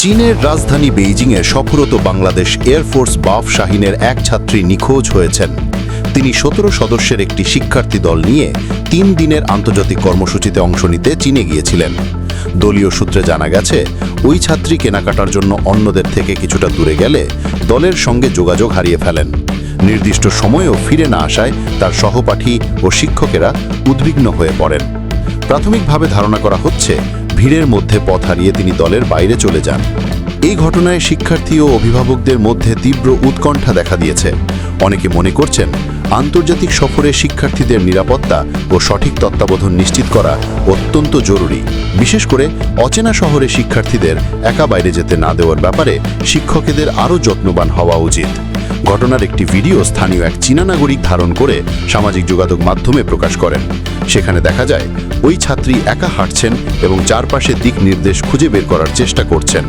চীনের রাজধানী বেইজিংয়ে সফরত বাংলাদেশ এয়ারফোর্স বাফ শাহিনের এক ছাত্রী নিখোঁজ হয়েছেন। তিনি সতেরো সদস্যের একটি শিক্ষার্থী দল নিয়ে তিন দিনের আন্তর্জাতিক কর্মসূচিতে অংশ নিতে চীনে গিয়েছিলেন। দলীয় সূত্রে জানা গেছে, ওই ছাত্রী কেনাকাটার জন্য অন্যদের থেকে কিছুটা দূরে গেলে দলের সঙ্গে যোগাযোগ হারিয়ে ফেলেন। নির্দিষ্ট সময়েও ফিরে না আসায় তার সহপাঠী ও শিক্ষকেরা উদ্বিগ্ন হয়ে পড়েন। প্রাথমিকভাবে ধারণা করা হচ্ছে ভিড়ের মধ্যে পথ হারিয়ে তিনি দলের বাইরে চলে যান। এই ঘটনায় শিক্ষার্থী ও অভিভাবকদের মধ্যে তীব্র উৎকণ্ঠা দেখা দিয়েছে। অনেকে মনে করছেন, আন্তর্জাতিক সফরে শিক্ষার্থীদের নিরাপত্তা ও সঠিক তত্ত্বাবধান নিশ্চিত করা অত্যন্ত জরুরি। বিশেষ করে অচেনা শহরে শিক্ষার্থীদের একা বাইরে যেতে না দেওয়ার ব্যাপারে শিক্ষকেদের আরও যত্নবান হওয়া উচিত। ঘটনার একটি ভিডিও স্থানীয় এক চীনা নাগরিক ধারণ করে সামাজিক যোগাযোগ মাধ্যমে প্রকাশ করেন। সেখানে দেখা যায় ওই ছাত্রী একা হাঁটছেন এবং চারপাশে দিক নির্দেশ খুঁজে বের করার চেষ্টা করছেন।